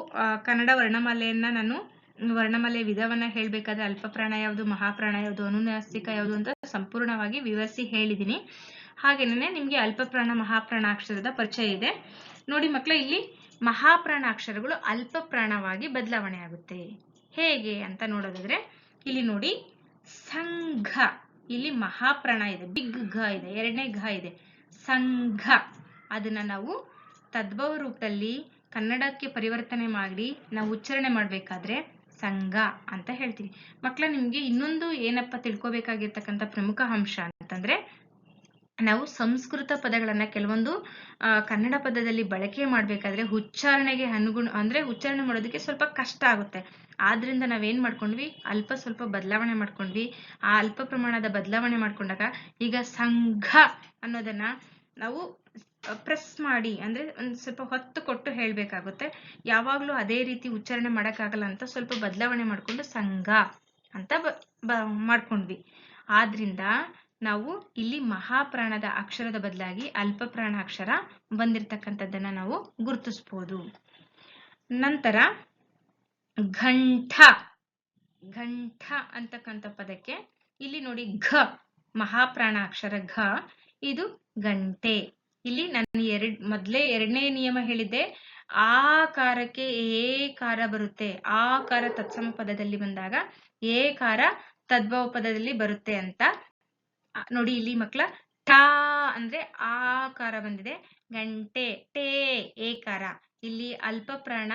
ಕನ್ನಡ ವರ್ಣಮಾಲೆಯನ್ನ ನಾನು ವರ್ಣಮಾಲೆ ವಿಧವನ್ನ ಹೇಳ್ಬೇಕಾದ್ರೆ ಅಲ್ಪಪ್ರಾಣ ಯಾವುದು, ಮಹಾಪ್ರಾಣ ಯಾವುದು, ಅನುನಾಸಿಕ ಯಾವುದು ಅಂತ ಸಂಪೂರ್ಣವಾಗಿ ವಿವರಿಸಿ ಹೇಳಿದ್ದೀನಿ ಹಾಗೇನೆ ನಿಮ್ಗೆ ಅಲ್ಪಪ್ರಾಣ ಮಹಾಪ್ರಾಣ ಅಕ್ಷರದ ಪರಿಚಯ ಇದೆ. ನೋಡಿ ಮಕ್ಕಳ ಇಲ್ಲಿ ಮಹಾಪ್ರಾಣ ಅಕ್ಷರಗಳು ಅಲ್ಪ ಪ್ರಾಣವಾಗಿ ಬದಲಾವಣೆ ಆಗುತ್ತೆ. ಹೇಗೆ ಅಂತ ನೋಡೋದಾದ್ರೆ, ಇಲ್ಲಿ ನೋಡಿ ಸಂಘ, ಇಲ್ಲಿ ಮಹಾಪ್ರಾಣ ಇದೆ, ಬಿಗ್ ಘ ಇದೆ, ಎರಡನೇ ಘ ಇದೆ. ಸಂಘ, ಅದನ್ನ ನಾವು ತದ್ಭವ ರೂಪದಲ್ಲಿ ಕನ್ನಡಕ್ಕೆ ಪರಿವರ್ತನೆ ಮಾಡಿ ನಾವು ಉಚ್ಚಾರಣೆ ಮಾಡ್ಬೇಕಾದ್ರೆ ಸಂಘ ಅಂತ ಹೇಳ್ತೀವಿ. ಮಕ್ಕಳ ನಿಮ್ಗೆ ಇನ್ನೊಂದು ಏನಪ್ಪ ತಿಳ್ಕೊಬೇಕಾಗಿರ್ತಕ್ಕಂಥ ಪ್ರಮುಖ ಅಂಶ ಅಂತಂದ್ರೆ ನಾವು ಸಂಸ್ಕೃತ ಪದಗಳನ್ನು ಕೆಲವೊಂದು ಕನ್ನಡ ಪದದಲ್ಲಿ ಬಳಕೆ ಮಾಡ್ಬೇಕಾದ್ರೆ ಉಚ್ಚಾರಣೆಗೆ ಅನುಗುಣ, ಅಂದ್ರೆ ಉಚ್ಚಾರಣೆ ಮಾಡೋದಕ್ಕೆ ಸ್ವಲ್ಪ ಕಷ್ಟ ಆಗುತ್ತೆ. ಆದ್ದರಿಂದ ನಾವೇನು ಮಾಡ್ಕೊಂಡ್ವಿ? ಅಲ್ಪ ಸ್ವಲ್ಪ ಬದಲಾವಣೆ ಮಾಡ್ಕೊಂಡ್ವಿ. ಆ ಅಲ್ಪ ಪ್ರಮಾಣದ ಬದಲಾವಣೆ ಮಾಡ್ಕೊಂಡಾಗ ಈಗ ಸಂಘ ಅನ್ನೋದನ್ನ ನಾವು ಪ್ರೆಸ್ ಮಾಡಿ, ಅಂದ್ರೆ ಒಂದು ಸ್ವಲ್ಪ ಹೊತ್ತು ಕೊಟ್ಟು ಹೇಳ್ಬೇಕಾಗುತ್ತೆ. ಯಾವಾಗಲೂ ಅದೇ ರೀತಿ ಉಚ್ಚಾರಣೆ ಮಾಡೋಕ್ಕಾಗಲ್ಲ ಅಂತ ಸ್ವಲ್ಪ ಬದಲಾವಣೆ ಮಾಡ್ಕೊಂಡು ಸಂಘ ಅಂತ ಬ- ಮಾಡ್ಕೊಂಡ್ವಿ. ಆದ್ರಿಂದ ನಾವು ಇಲ್ಲಿ ಮಹಾಪ್ರಾಣದ ಅಕ್ಷರದ ಬದಲಾಗಿ ಅಲ್ಪ ಪ್ರಾಣ ಅಕ್ಷರ ಬಂದಿರತಕ್ಕಂಥದ್ದನ್ನ ನಾವು ಗುರುತಿಸ್ಬೋದು. ನಂತರ ಘಂಟ ಘಂಠ ಅಂತಕ್ಕಂಥ ಪದಕ್ಕೆ ಇಲ್ಲಿ ನೋಡಿ ಘ ಮಹಾಪ್ರಾಣ ಅಕ್ಷರ ಘ ಇದು ಗಂಟೆ ಇಲ್ಲಿ ನಾನು ಎರಡ್ ಮೊದ್ಲೇ ಎರಡನೇ ನಿಯಮ ಹೇಳಿದ್ದೆ ಆಕಾರಕ್ಕೆ ಏಕಾರ ಬರುತ್ತೆ. ಆಕಾರ ತತ್ಸಮ ಪದದಲ್ಲಿ ಬಂದಾಗ ಏಕಾರ ತದ್ಭವ ಪದದಲ್ಲಿ ಬರುತ್ತೆ ಅಂತ ಆ, ನೋಡಿ ಇಲ್ಲಿ ಮಕ್ಕಳ ಟಾ ಅಂದ್ರೆ ಆಕಾರ ಬಂದಿದೆ. ಗಂಟೆ, ಟೇ, ಏಕಾರ. ಇಲ್ಲಿ ಅಲ್ಪ ಪ್ರಾಣ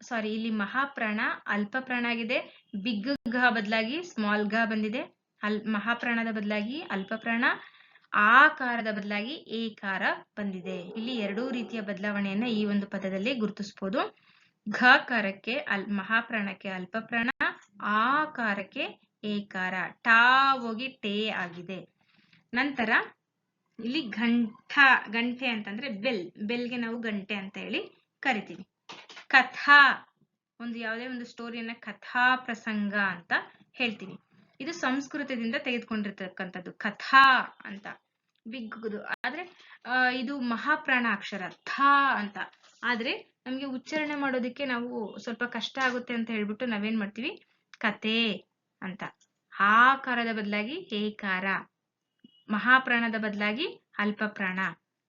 ಸಾರಿ ಇಲ್ಲಿ ಮಹಾಪ್ರಾಣ ಅಲ್ಪ ಪ್ರಾಣ ಆಗಿದೆ. ಬಿಗ್ ಘ ಬದಲಾಗಿ ಸ್ಮಾಲ್ ಘ ಬಂದಿದೆ. ಅಲ್, ಮಹಾಪ್ರಾಣದ ಬದಲಾಗಿ ಅಲ್ಪ ಪ್ರಾಣ ಆಕಾರದ ಬದಲಾಗಿ ಏಕಾರ ಬಂದಿದೆ. ಇಲ್ಲಿ ಎರಡೂ ರೀತಿಯ ಬದಲಾವಣೆಯನ್ನ ಈ ಒಂದು ಪದದಲ್ಲಿ ಗುರುತಿಸಬಹುದು ಘಕಾರಕ್ಕೆ ಅಲ್, ಮಹಾಪ್ರಾಣಕ್ಕೆ ಅಲ್ಪ ಪ್ರಾಣ ಆಕಾರಕ್ಕೆ ಏಕಾರ, ಟಾ ಹೋಗಿ ಟೇ ಆಗಿದೆ. ನಂತರ ಇಲ್ಲಿ ಘಂಟ ಗಂಟೆ ಅಂತಂದ್ರೆ ಬೆಲ್, ಬೆಲ್ಗೆ ನಾವು ಗಂಟೆ ಅಂತ ಹೇಳಿ ಕರಿತೀವಿ. ಕಥಾ, ಒಂದು ಯಾವುದೇ ಒಂದು ಸ್ಟೋರಿಯನ್ನ ಕಥಾ ಪ್ರಸಂಗ ಅಂತ ಹೇಳ್ತೀವಿ. ಇದು ಸಂಸ್ಕೃತದಿಂದ ತೆಗೆದುಕೊಂಡಿರ್ತಕ್ಕಂಥದ್ದು, ಕಥಾ ಅಂತ. ಬಿಗ್ಗುದು ಆದ್ರೆ ಇದು ಮಹಾಪ್ರಾಣ ಅಕ್ಷರ ಥ ಅಂತ. ಆದ್ರೆ, ನಮ್ಗೆ ಉಚ್ಚಾರಣೆ ಮಾಡೋದಕ್ಕೆ ನಾವು ಸ್ವಲ್ಪ ಕಷ್ಟ ಆಗುತ್ತೆ ಅಂತ ಹೇಳ್ಬಿಟ್ಟು ನಾವೇನ್ ಮಾಡ್ತೀವಿ? ಕತೆ ಅಂತ. ಆಕಾರದ ಬದಲಾಗಿ ಏಕಾರ. ಮಹಾಪ್ರಾಣದ ಬದಲಾಗಿ ಅಲ್ಪ ಪ್ರಾಣ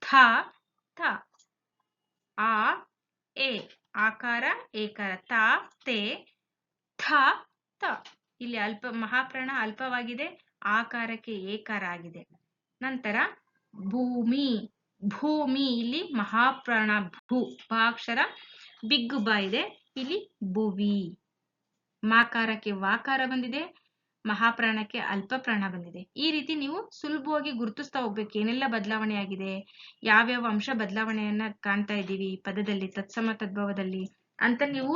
ಥ ಥ. ಆ ಎ ಆಕಾರ, ಏಕಾರ. ತ, ತೆ, ಥ, ತ. ಇಲ್ಲಿ ಅಲ್ಪ, ಮಹಾಪ್ರಾಣ ಅಲ್ಪವಾಗಿದೆ, ಆಕಾರಕ್ಕೆ ಏಕಾರ ಆಗಿದೆ. ನಂತರ ಭೂಮಿ. ಭೂಮಿ, ಇಲ್ಲಿ ಮಹಾಪ್ರಾಣ ಭೂ, ಭಾಕ್ಷರ ಅಕ್ಷರ ಬಿಗ್ ಬಾ ಇದೆ, ಇಲ್ಲಿ ಭುವಿ. ಮಾಕಾರಕ್ಕೆ ವಾಕಾರ ಬಂದಿದೆ, ಮಹಾಪ್ರಾಣಕ್ಕೆ ಅಲ್ಪ ಪ್ರಾಣ ಬಂದಿದೆ. ಈ ರೀತಿ ನೀವು ಸುಲಭವಾಗಿ ಗುರುತಿಸ್ತಾ ಹೋಗ್ಬೇಕು. ಏನೆಲ್ಲ ಬದಲಾವಣೆ ಆಗಿದೆ? ಯಾವ್ಯಾವ ಅಂಶ ಬದಲಾವಣೆಯನ್ನ ಕಾಣ್ತಾ ಇದ್ದೀವಿ ಪದದಲ್ಲಿ, ತತ್ಸಮ ತದ್ಭವದಲ್ಲಿ ಅಂತ ನೀವು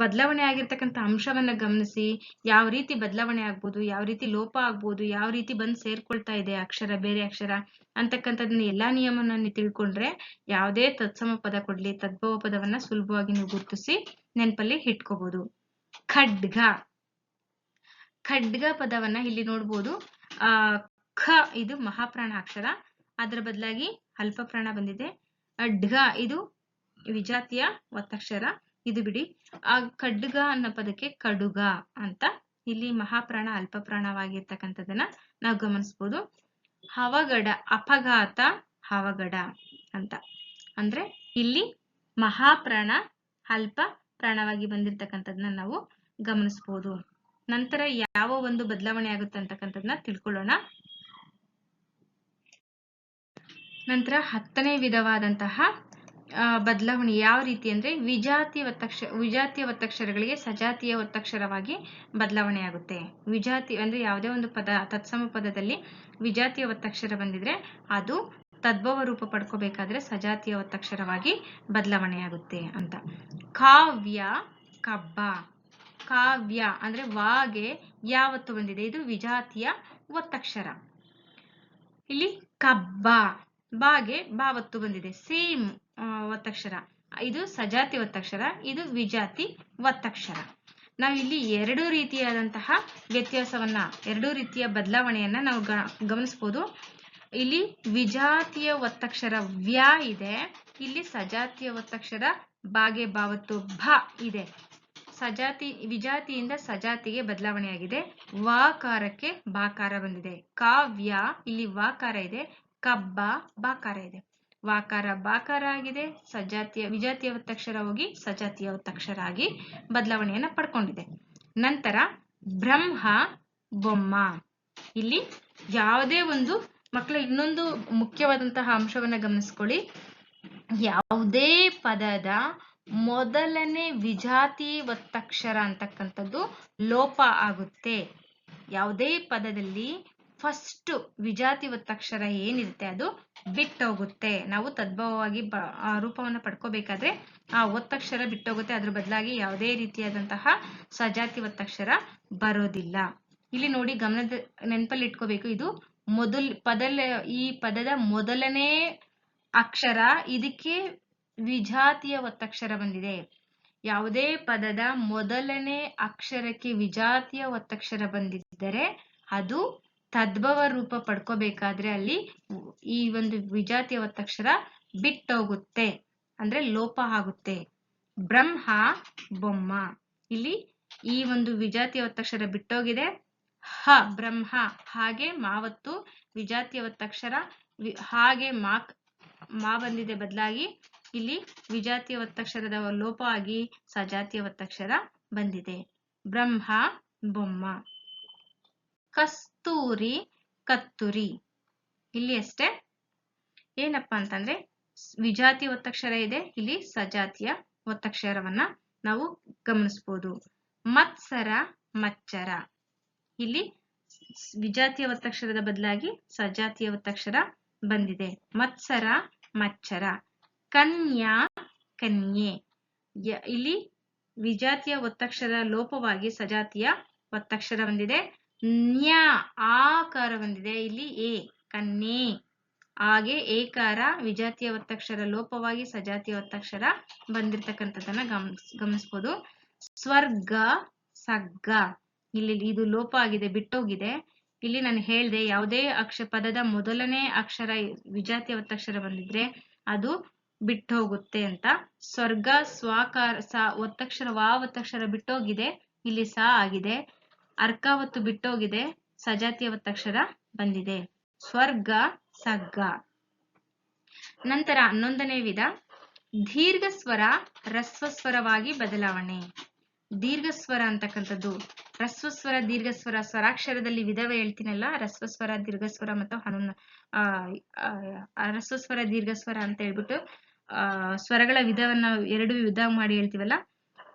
ಬದಲಾವಣೆ ಆಗಿರ್ತಕ್ಕಂಥ ಅಂಶವನ್ನ ಗಮನಿಸಿ, ಯಾವ ರೀತಿ ಬದಲಾವಣೆ ಆಗ್ಬೋದು, ಯಾವ ರೀತಿ ಲೋಪ ಆಗ್ಬೋದು, ಯಾವ ರೀತಿ ಬಂದು ಸೇರ್ಕೊಳ್ತಾ ಇದೆ ಅಕ್ಷರ, ಬೇರೆ ಅಕ್ಷರ ಅಂತಕ್ಕಂಥದ್ದನ್ನ ಎಲ್ಲಾ ನಿಯಮನ ನೀವು ತಿಳ್ಕೊಂಡ್ರೆ ಯಾವುದೇ ತತ್ಸಮ ಪದ ಕೊಡ್ಲಿ, ತದ್ಭವ ಪದವನ್ನ ಸುಲಭವಾಗಿ ನೀವು ಗುರುತಿಸಿ ನೆನಪಲ್ಲಿ ಇಟ್ಕೋಬಹುದು ಖಡ್ಗ. ಖಡ್ಗ ಪದವನ್ನ ಇಲ್ಲಿ ನೋಡ್ಬೋದು. ಆ, ಖ ಇದು ಮಹಾಪ್ರಾಣ ಅಕ್ಷರ ಅದರ ಬದಲಾಗಿ ಅಲ್ಪ ಪ್ರಾಣ ಬಂದಿದೆ ಅಡ್ಗ ಇದು ವಿಜಾತಿಯ ಒತ್ತಕ್ಷರ. ಇದು ಬಿಡಿ. ಆ, ಖಡ್ಗ ಅನ್ನೋ ಪದಕ್ಕೆ ಕಡುಗ ಅಂತ ಇಲ್ಲಿ ಮಹಾಪ್ರಾಣ ಅಲ್ಪ ಪ್ರಾಣವಾಗಿರ್ತಕ್ಕಂಥದ್ದನ್ನ ನಾವು ಗಮನಿಸ್ಬೋದು. ಹವಗಡ, ಅಪಘಾತ ಹವಗಡ ಅಂತ. ಅಂದ್ರೆ ಇಲ್ಲಿ ಮಹಾಪ್ರಾಣ ಅಲ್ಪ ಪ್ರಾಣವಾಗಿ ಬಂದಿರತಕ್ಕಂಥದ್ದನ್ನ ನಾವು ಗಮನಿಸ್ಬೋದು. ನಂತರ ಯಾವ ಒಂದು ಬದಲಾವಣೆ ಆಗುತ್ತೆ ಅಂತಕ್ಕಂಥದ್ನ ತಿಳ್ಕೊಳ್ಳೋಣ. ನಂತರ ಹತ್ತನೇ ವಿಧವಾದಂತಹ ಬದಲಾವಣೆ ಯಾವ ರೀತಿ ಅಂದ್ರೆ ವಿಜಾತಿ ಒತ್ತಕ್ಷ ವಿಜಾತಿಯ ಒತ್ತಕ್ಷರಗಳಿಗೆ ಸಜಾತಿಯ ಒತ್ತಕ್ಷರವಾಗಿ ಬದಲಾವಣೆ ಆಗುತ್ತೆ. ವಿಜಾತಿ ಅಂದ್ರೆ ಯಾವುದೇ ಒಂದು ಪದ, ತತ್ಸಮ ಪದದಲ್ಲಿ ವಿಜಾತಿಯ ಒತ್ತಕ್ಷರ ಬಂದಿದ್ರೆ ಅದು ತದ್ಭವ ರೂಪ ಪಡ್ಕೋಬೇಕಾದ್ರೆ ಸಜಾತಿಯ ಒತ್ತಕ್ಷರವಾಗಿ ಬದಲಾವಣೆ ಆಗುತ್ತೆ ಅಂತ. ಕಾವ್ಯ ಕಬ್ಬ. ಕಾವ್ಯ ಅಂದ್ರೆ ವಾಗೆ ಯಾವತ್ತು ಬಂದಿದೆ? ಇದು ವಿಜಾತಿಯ ಒತ್ತಕ್ಷರ. ಇಲ್ಲಿ ಕಬ್ಬ, ಬಾಗೆ ಬಾವತ್ತು ಬಂದಿದೆ. ಸೇಮ್ ಒತ್ತಕ್ಷರ. ಇದು ಸಜಾತಿ ಒತ್ತಕ್ಷರ, ಇದು ವಿಜಾತಿ ಒತ್ತಕ್ಷರ. ನಾವು ಇಲ್ಲಿ ಎರಡು ರೀತಿಯಾದಂತಹ ವ್ಯತ್ಯಾಸವನ್ನ, ಎರಡು ರೀತಿಯ ಬದಲಾವಣೆಯನ್ನ ನಾವು ಗಮನಿಸಬಹುದು ಇಲ್ಲಿ ವಿಜಾತಿಯ ಒತ್ತಕ್ಷರ ವ್ಯ ಇದೆ, ಇಲ್ಲಿ ಸಜಾತಿಯ ಒತ್ತಕ್ಷರ ಬಾಗೆ ಬಾವತ್ತು ಭ ಇದೆ. ಸಜಾತಿ, ವಿಜಾತಿಯಿಂದ ಸಜಾತಿಗೆ ಬದಲಾವಣೆಯಾಗಿದೆ. ವಾಕಾರಕ್ಕೆ ಬಾಕಾರ ಬಂದಿದೆ. ಕಾವ್ಯ, ಇಲ್ಲಿ ವಾಕಾರ ಇದೆ. ಕಬ್ಬ, ಬಾಕಾರ ಇದೆ. ವಾಕಾರ, ಬಾಕಾರ ಆಗಿದೆ. ಸಜಾತಿಯ, ವಿಜಾತಿಯ ಒತ್ತಕ್ಷರ ಹೋಗಿ ಸಜಾತಿಯ ಒತ್ತಕ್ಷರ ಆಗಿ ಬದಲಾವಣೆಯನ್ನ ಪಡ್ಕೊಂಡಿದೆ. ನಂತರ ಬ್ರಹ್ಮ, ಬೊಮ್ಮ. ಇಲ್ಲಿ ಯಾವುದೇ ಒಂದು ಮಕ್ಕಳ ಇನ್ನೊಂದು ಮುಖ್ಯವಾದಂತಹ ಅಂಶವನ್ನ ಗಮನಿಸ್ಕೊಳ್ಳಿ. ಯಾವುದೇ ಪದದ ಮೊದಲನೇ ವಿಜಾತಿ ಒತ್ತಕ್ಷರ ಅಂತಕ್ಕಂಥದ್ದು ಲೋಪ ಆಗುತ್ತೆ. ಯಾವುದೇ ಪದದಲ್ಲಿ ಫಸ್ಟ್ ವಿಜಾತಿ ಒತ್ತಕ್ಷರ ಏನಿರುತ್ತೆ ಅದು ಬಿಟ್ಟೋಗುತ್ತೆ. ನಾವು ತದ್ಭವವಾಗಿ ಬ ರೂಪವನ್ನು ಪಡ್ಕೋಬೇಕಾದ್ರೆ ಆ ಒತ್ತಕ್ಷರ ಬಿಟ್ಟೋಗುತ್ತೆ. ಅದ್ರ ಬದಲಾಗಿ ಯಾವುದೇ ರೀತಿಯಾದಂತಹ ಸಜಾತಿ ಒತ್ತಕ್ಷರ ಬರೋದಿಲ್ಲ. ಇಲ್ಲಿ ನೋಡಿ ಗಮನದ ನೆನಪಲ್ಲಿ ಇಟ್ಕೋಬೇಕು. ಇದು ಮೊದಲ್ ಪದಲ್, ಈ ಪದದ ಮೊದಲನೇ ಅಕ್ಷರ ಇದಕ್ಕೆ ವಿಜಾತಿಯ ಒತ್ತಕ್ಷರ ಬಂದಿದೆ. ಯಾವುದೇ ಪದದ ಮೊದಲನೇ ಅಕ್ಷರಕ್ಕೆ ವಿಜಾತಿಯ ಒತ್ತಕ್ಷರ ಬಂದಿದ್ದರೆ ಅದು ತದ್ಭವ ರೂಪ ಪಡ್ಕೋಬೇಕಾದ್ರೆ ಅಲ್ಲಿ ಈ ಒಂದು ವಿಜಾತಿಯ ಒತ್ತಕ್ಷರ ಬಿಟ್ಟೋಗುತ್ತೆ. ಅಂದ್ರೆ ಲೋಪ ಆಗುತ್ತೆ. ಬ್ರಹ್ಮ, ಬೊಮ್ಮ. ಇಲ್ಲಿ ಈ ಒಂದು ವಿಜಾತಿಯ ಒತ್ತಕ್ಷರ ಬಿಟ್ಟೋಗಿದೆ. ಹ, ಬ್ರಹ್ಮ. ಹಾಗೆ ಮಾವತ್ತು ವಿಜಾತಿಯ ಒತ್ತಕ್ಷರ ಹಾಗೆ ಮಾ ಮಾ ಬಂದಿದೆ ಬದಲಾಗಿ. ಇಲ್ಲಿ ವಿಜಾತಿಯ ಒತ್ತಕ್ಷರದ ಲೋಪ ಆಗಿ ಸಜಾತಿಯ ಒತ್ತಕ್ಷರ ಬಂದಿದೆ. ಬ್ರಹ್ಮ, ಬೊಮ್ಮ. ಕಸ್ತೂರಿ, ಕತ್ತುರಿ. ಇಲ್ಲಿ ಅಷ್ಟೇ. ಏನಪ್ಪಾ ಅಂತಂದ್ರೆ ವಿಜಾತಿ ಒತ್ತಕ್ಷರ ಇದೆ. ಇಲ್ಲಿ ಸಜಾತಿಯ ಒತ್ತಕ್ಷರವನ್ನ ನಾವು ಗಮನಿಸಬಹುದು ಮತ್ಸರ, ಮಚ್ಚರ. ಇಲ್ಲಿ ವಿಜಾತಿಯ ಒತ್ತಕ್ಷರದ ಬದಲಾಗಿ ಸಜಾತಿಯ ಒತ್ತಕ್ಷರ ಬಂದಿದೆ. ಮತ್ಸರ, ಮಚ್ಚರ. ಕನ್ಯಾ, ಕನ್ಯೆ. ಇಲ್ಲಿ ವಿಜಾತಿಯ ಒತ್ತಕ್ಷರ ಲೋಪವಾಗಿ ಸಜಾತಿಯ ಒತ್ತಕ್ಷರ ಬಂದಿದೆ. ನ್ಯಾ, ಆಕಾರ ಬಂದಿದೆ. ಇಲ್ಲಿ ಎ, ಕನ್ಯೆ. ಹಾಗೆ ಏಕಾರ, ವಿಜಾತಿಯ ಒತ್ತಕ್ಷರ ಲೋಪವಾಗಿ ಸಜಾತಿಯ ಒತ್ತಕ್ಷರ ಬಂದಿರತಕ್ಕಂಥದ್ದನ್ನ ಗಮನಿಸ್ ಗಮನಿಸ್ಬೋದು. ಸ್ವರ್ಗ, ಸಗ್ಗ. ಇಲ್ಲಿ ಇದು ಲೋಪ ಆಗಿದೆ, ಬಿಟ್ಟೋಗಿದೆ. ಇಲ್ಲಿ ನಾನು ಹೇಳ್ದೆ, ಯಾವುದೇ ಅಕ್ಷ, ಪದದ ಮೊದಲನೇ ಅಕ್ಷರ ವಿಜಾತಿಯ ಒತ್ತಕ್ಷರ ಬಂದಿದ್ರೆ ಅದು ಬಿಟ್ಟೋಗುತ್ತೆ ಅಂತ. ಸ್ವರ್ಗ, ಸ್ವಾಕಾರ, ಸ, ಒತ್ತಕ್ಷರ ವಾ ಒತ್ತಕ್ಷರ ಬಿಟ್ಟೋಗಿದೆ. ಇಲ್ಲಿ ಸ ಆಗಿದೆ. ಅರ್ಕಾವತ್ತು ಬಿಟ್ಟೋಗಿದೆ. ಸಜಾತಿಯ ಒತ್ತಕ್ಷರ ಬಂದಿದೆ. ಸ್ವರ್ಗ, ಸಗ್ಗ. ನಂತರ ಹನ್ನೊಂದನೇ ವಿಧ. ದೀರ್ಘ ಸ್ವರ ರಸ್ವ ಸ್ವರವಾಗಿ ಬದಲಾವಣೆ. ದೀರ್ಘ ಸ್ವರ ಅಂತಕ್ಕಂಥದ್ದು. ರಸ್ವ ಸ್ವರ ದೀರ್ಘ ಸ್ವರ ಸ್ವರಾಕ್ಷರದಲ್ಲಿ ವಿಧವ ಹೇಳ್ತೀನಲ್ಲ ರಸ್ವ ಸ್ವರ ದೀರ್ಘ ಸ್ವರ ಮತ್ತು ಹನುಮ, ಆ ದೀರ್ಘಸ್ವರ ಅಂತ ಹೇಳ್ಬಿಟ್ಟು ಸ್ವರಗಳ ವಿಧವನ್ನ ಎರಡು ವಿಧ ಮಾಡಿ ಹೇಳ್ತೀವಲ್ಲ,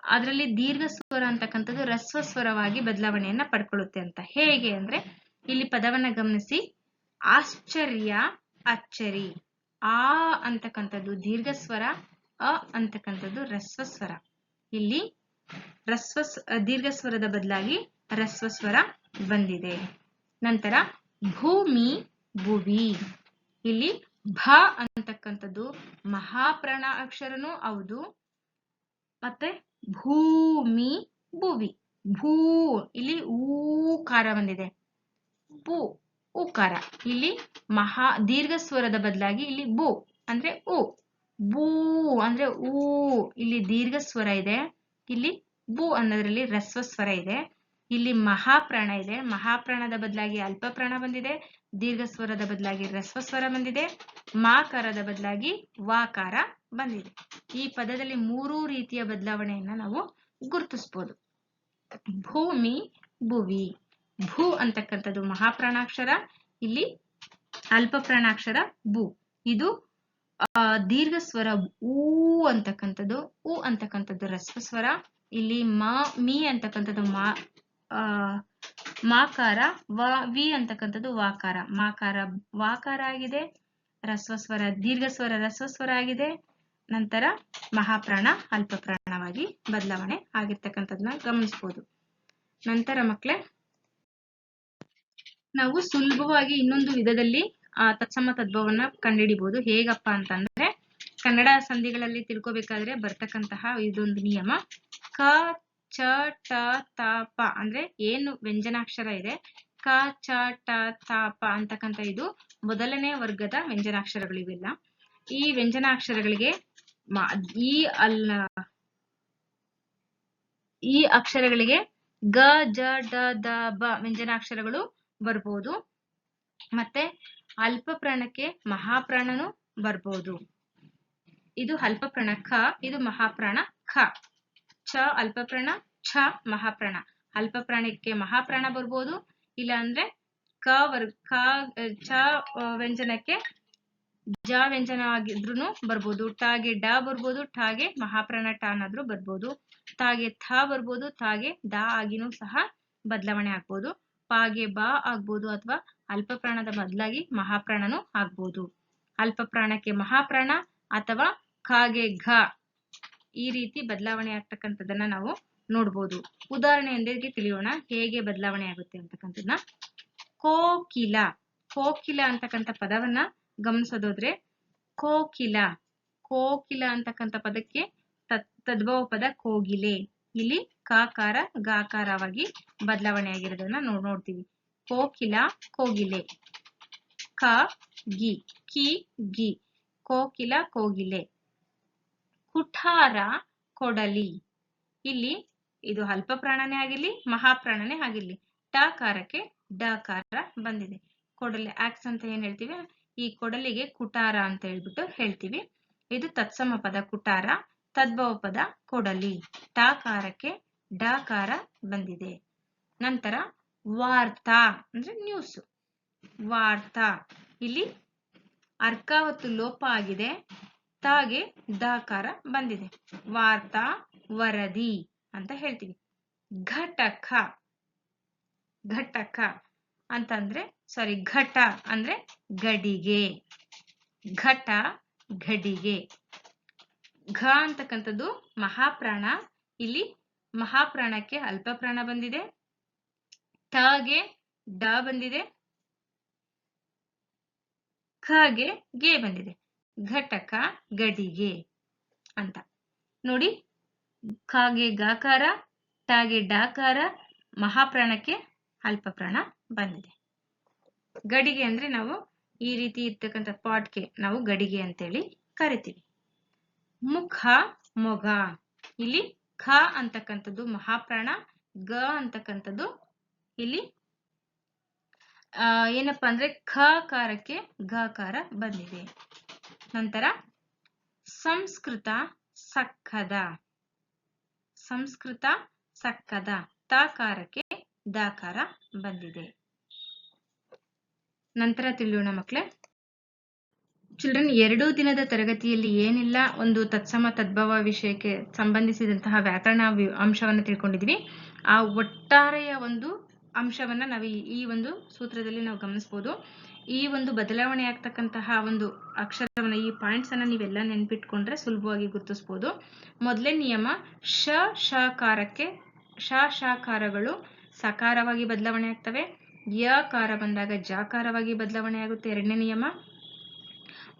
ಅದರಲ್ಲಿ ದೀರ್ಘ ಸ್ವರ ಅಂತಕ್ಕಂಥದ್ದು ರಸ್ವ ಸ್ವರವಾಗಿ ಬದಲಾವಣೆಯನ್ನ ಪಡ್ಕೊಳ್ಳುತ್ತೆ ಅಂತ. ಹೇಗೆ ಅಂದ್ರೆ, ಇಲ್ಲಿ ಪದವನ್ನ ಗಮನಿಸಿ. ಆಶ್ಚರ್ಯ, ಅಚ್ಚರಿ. ಆ ಅಂತಕ್ಕಂಥದ್ದು ದೀರ್ಘ ಸ್ವರ ಅ ಅಂತಕ್ಕಂಥದ್ದು ರಸ್ವ ಸ್ವರ ಇಲ್ಲಿ ರಸ್ವ ದೀರ್ಘ ಸ್ವರದ ಬದಲಾಗಿ ರಸ್ವ ಸ್ವರ ಬಂದಿದೆ. ನಂತರ ಭೂಮಿ, ಭುವಿ. ಇಲ್ಲಿ ಭ ಅಂತಕ್ಕಂಥದ್ದು ಮಹಾಪ್ರಾಣ ಅಕ್ಷರನೂ ಹೌದು. ಮತ್ತೆ ಭೂಮಿ, ಭುವಿ. ಭೂ, ಇಲ್ಲಿ ಊಕಾರ ಬಂದಿದೆ. ಪು ಉಕಾರ ಇಲ್ಲಿ ಮಹಾ ದೀರ್ಘ ಸ್ವರದ ಬದಲಾಗಿ ಇಲ್ಲಿ ಬು ಅಂದ್ರೆ ಉ ಬೂ ಅಂದ್ರೆ ಊ. ಇಲ್ಲಿ ದೀರ್ಘ ಸ್ವರ ಇದೆ. ಇಲ್ಲಿ ಬು ಅನ್ನೋದ್ರಲ್ಲಿ ರಸ್ವ ಸ್ವರ ಇದೆ. ಇಲ್ಲಿ ಮಹಾಪ್ರಾಣ ಇದೆ. ಮಹಾಪ್ರಾಣದ ಬದಲಾಗಿ ಅಲ್ಪಪ್ರಾಣ ಬಂದಿದೆ. ದೀರ್ಘ ಸ್ವರದ ಬದಲಾಗಿ ರಸ್ವ ಸ್ವರ ಬಂದಿದೆ. ಮಾಕಾರದ ಬದಲಾಗಿ ವಾಕಾರ ಬಂದಿದೆ. ಈ ಪದದಲ್ಲಿ ಮೂರೂ ರೀತಿಯ ಬದಲಾವಣೆಯನ್ನ ನಾವು ಗುರುತಿಸ್ಬೋದು. ಭೂಮಿ, ಭುವಿ. ಭೂ ಅಂತಕ್ಕಂಥದ್ದು ಮಹಾಪ್ರಾಣಾಕ್ಷರ. ಇಲ್ಲಿ ಅಲ್ಪ ಪ್ರಾಣಾಕ್ಷರ ಭೂ. ಇದು ದೀರ್ಘ ಸ್ವರ ಊ ಅಂತಕ್ಕಂಥದ್ದು ಉ ಅಂತಕ್ಕಂಥದ್ದು ರಸ್ವ ಸ್ವರ, ಇಲ್ಲಿ ಮಾ, ಮಿ ಅಂತಕ್ಕಂಥದ್ದು ಮಾ ಮಾಕಾರ, ವ, ವಿ ಅಂತಕ್ಕಂಥದ್ದು ವಾಕಾರ. ಮಾಕಾರ ವಾಕಾರ ಆಗಿದೆ ರಸ್ವ ಸ್ವರ, ದೀರ್ಘ ಸ್ವರ ರಸ್ವ ಸ್ವರ ಆಗಿದೆ, ನಂತರ ಮಹಾಪ್ರಾಣ ಅಲ್ಪ ಪ್ರಾಣವಾಗಿ ಬದಲಾವಣೆ ಆಗಿರ್ತಕ್ಕಂಥದ್ನ ಗಮನಿಸ್ಬೋದು. ನಂತರ ಮಕ್ಕಳೇ ನಾವು ಸುಲಭವಾಗಿ ಇನ್ನೊಂದು ವಿಧದಲ್ಲಿ ತತ್ಸಮ ತದ್ಭವನ್ನ ಕಂಡುಹಿಡಿಬಹುದು ಹೇಗಪ್ಪ ಅಂತಂದ್ರೆ, ಕನ್ನಡ ಸಂಧಿಗಳಲ್ಲಿ ತಿಳ್ಕೊಬೇಕಾದ್ರೆ ಬರ್ತಕ್ಕಂತಹ ಇದೊಂದು ನಿಯಮ. ಕ, ಚ, ಟ, ತ, ಪ ಅಂದ್ರೆ ಏನು ವ್ಯಂಜನಾಕ್ಷರ ಇದೆ? ಕ, ಚ, ಟ, ತ, ಪ ಅಂತಕ್ಕಂಥ ಇದು ಮೊದಲನೇ ವರ್ಗದ ವ್ಯಂಜನಾಕ್ಷರಗಳು ಇವೆಲ್ಲ ಈ ವ್ಯಂಜನಾಕ್ಷರಗಳಿಗೆ ಈ ಅಲ್ಲ ಈ ಅಕ್ಷರಗಳಿಗೆ ಗ, ಜ, ಡ, ದ, ಬ ವ್ಯಂಜನಾಕ್ಷರಗಳು ಬರ್ಬೋದು. ಮತ್ತೆ ಅಲ್ಪ ಪ್ರಾಣಕ್ಕೆ ಮಹಾಪ್ರಾಣನು ಬರ್ಬೋದು. ಇದು ಅಲ್ಪ ಪ್ರಾಣ ಖ, ಇದು ಮಹಾಪ್ರಾಣ ಖ. ಛ ಅಲ್ಪ ಪ್ರಾಣ ಛ ಮಹಾಪ್ರಾಣ. ಅಲ್ಪ ಪ್ರಾಣಕ್ಕೆ ಮಹಾಪ್ರಾಣ ಬರ್ಬೋದು ಇಲ್ಲ ಅಂದ್ರೆ ಕ ವರ್, ಕ, ಛ ವ್ಯಂಜನಕ್ಕೆ ಜ ವ್ಯಂಜನ ಆಗಿದ್ರು ಬರ್ಬೋದು. ಟಾಗೆ ಡ ಬರ್ಬೋದು, ಟಾಗೆ ಮಹಾಪ್ರಾಣ ಟ ಆದ್ರೂ ಬರ್ಬೋದು. ತಾಗೆ ಥ ಬರ್ಬೋದು ತಾಗೆ ದ ಆಗಿನೂ ಸಹ ಬದಲಾವಣೆ ಆಗ್ಬೋದು. ಪಾಗೆ ಬಾ ಆಗ್ಬೋದು ಅಥವಾ ಅಲ್ಪ ಪ್ರಾಣದ ಬದಲಾಗಿ ಮಹಾಪ್ರಾಣನೂ ಆಗ್ಬೋದು. ಅಲ್ಪಪ್ರಾಣಕ್ಕೆ ಮಹಾಪ್ರಾಣ ಅಥವಾ ಖಾಗೆ ಘ. ಈ ರೀತಿ ಬದಲಾವಣೆ ಆಗ್ತಕ್ಕಂಥದ್ದನ್ನ ನಾವು ನೋಡ್ಬೋದು. ಉದಾಹರಣೆಯೊಂದಿಗೆ ತಿಳಿಯೋಣ ಹೇಗೆ ಬದಲಾವಣೆ ಆಗುತ್ತೆ ಅಂತಕ್ಕಂಥದ್ದನ್ನ. ಕೋಕಿಲ. ಕೋಕಿಲ ಅಂತಕ್ಕಂಥ ಪದವನ್ನ ಗಮನಿಸೋದ್ರೆ ಕೋಕಿಲ. ಕೋಕಿಲ ಅಂತಕ್ಕಂಥ ಪದಕ್ಕೆ ತದ್ ತದ್ಭವ ಪದ ಕೋಗಿಲೆ. ಇಲ್ಲಿ ಕಾಕಾರ ಗಾಕಾರವಾಗಿ ಬದಲಾವಣೆ ಆಗಿರೋದನ್ನ ನೋಡ್ ನೋಡ್ತೀವಿ. ಕೋಕಿಲ ಕೋಗಿಲೆ. ಕ, ಗಿ, ಕಿ, ಗಿ. ಕೋಕಿಲ ಕೋಗಿಲೆ. ಕುಠಾರ ಕೊಡಲಿ. ಇಲ್ಲಿ ಇದು ಅಲ್ಪ ಪ್ರಾಣನೇ ಆಗಿರ್ಲಿ, ಮಹಾಪ್ರಾಣನೇ ಆಗಿರ್ಲಿ. ಟಕಾರಕ್ಕೆ ಡಕಾರ ಬಂದಿದೆ. ಕೊಡಲಿ, ಆಕ್ಸ್ ಅಂತ ಏನ್ ಹೇಳ್ತೀವಿ? ಈ ಕೊಡಲಿಗೆ ಕುಟಾರ ಅಂತ ಹೇಳ್ಬಿಟ್ಟು ಹೇಳ್ತೀವಿ. ಇದು ತತ್ಸಮ ಪದ ಕುಟಾರ ತದ್ಭವ ಪದ ಕೊಡಲಿ. ಟಾಕಾರಕ್ಕೆ ಡಕಾರ ಬಂದಿದೆ. ನಂತರ ವಾರ್ತಾ ಅಂದ್ರೆ ನ್ಯೂಸ್ ವಾರ್ತಾ. ಇಲ್ಲಿ ಅರ್ಕಾವತ್ತು ಲೋಪ ಆಗಿದೆ, ತಾಗೆ ದಾಕಾರ ಬಂದಿದೆ. ವಾರ್ತಾ, ವರದಿ ಅಂತ ಹೇಳ್ತೀವಿ. ಘಟಕ ಘಟಕ ಅಂತಂದ್ರೆ ಸಾರಿ ಘಟ ಅಂದ್ರೆ ಗಡಿಗೆ. ಘಟ, ಗಡಿಗೆ. ಘ ಅಂತಕ್ಕಂಥದ್ದು ಮಹಾಪ್ರಾಣ. ಇಲ್ಲಿ ಮಹಾಪ್ರಾಣಕ್ಕೆ ಅಲ್ಪ ಪ್ರಾಣ ಬಂದಿದೆ. ಟಾಗೆ ಡ ಬಂದಿದೆ. ಖಗೆ ಗೆ ಬಂದಿದೆ. ಘಟಕ ಗಡಿಗೆ ಅಂತ. ನೋಡಿ, ಖಾಗೆ ಗಾಕಾರ, ಟಾಗೆ ಡಾಕಾರ, ಮಹಾಪ್ರಾಣಕ್ಕೆ ಅಲ್ಪ ಪ್ರಾಣ ಬಂದಿದೆ. ಗಡಿಗೆ ಅಂದ್ರೆ ನಾವು ಈ ರೀತಿ ಇರ್ತಕ್ಕಂಥ ಪಾಟ್ಗೆ ನಾವು ಗಡಿಗೆ ಅಂತೇಳಿ ಕರಿತೀವಿ. ಮುಖ, ಮೊಗ. ಇಲ್ಲಿ ಖ ಅಂತಕ್ಕಂಥದ್ದು ಮಹಾಪ್ರಾಣ, ಗ ಅಂತಕ್ಕಂಥದ್ದು ಇಲ್ಲಿ ಏನಪ್ಪಾ ಅಂದ್ರೆ ಖಕಾರಕ್ಕೆ ಕಾರಕ್ಕೆ ಗಾಕಾರ ಬಂದಿದೆ. ನಂತರ ಸಂಸ್ಕೃತ ಸಕ್ಕದ. ಸಂಸ್ಕೃತ ಸಕ್ಕದ ತಾಕಾರಕ್ಕೆ ದಾಕಾರ ಬಂದಿದೆ. ನಂತರ ತಿಳಿಯೋಣ ಮಕ್ಕಳೇ ಚಿಲ್ಡ್ರನ್ ಎರಡೂ ದಿನದ ತರಗತಿಯಲ್ಲಿ ಏನಿಲ್ಲ, ಒಂದು ತತ್ಸಮ ತದ್ಭವ ವಿಷಯಕ್ಕೆ ಸಂಬಂಧಿಸಿದಂತಹ ವ್ಯಾಕರಣ ಅಂಶವನ್ನ ತಿಳ್ಕೊಂಡಿದ್ವಿ. ಆ ಒಟ್ಟಾರೆಯ ಒಂದು ಅಂಶವನ್ನ ನಾವು ಈ- ಒಂದು ಸೂತ್ರದಲ್ಲಿ ನಾವು ಗಮನಿಸಬಹುದು ಈ ಒಂದು ಬದಲಾವಣೆ ಆಗ್ತಕ್ಕಂತಹ ಒಂದು ಅಕ್ಷರವನ್ನ, ಈ ಪಾಯಿಂಟ್ಸ್ ಅನ್ನ ನೀವೆಲ್ಲ ನೆನ್ಪಿಟ್ಕೊಂಡ್ರೆ ಸುಲಭವಾಗಿ ಗುರುತಿಸಬಹುದು ಮೊದಲೇ ನಿಯಮ, ಶ ಶಕಾರಕ್ಕೆ ಶ, ಶಕಾರಗಳು ಸಕಾರವಾಗಿ ಬದಲಾವಣೆ ಆಗ್ತವೆ. ಯಕಾರ ಬಂದಾಗ ಜಾಕಾರವಾಗಿ ಬದಲಾವಣೆ ಆಗುತ್ತೆ. ಎರಡನೇ ನಿಯಮ,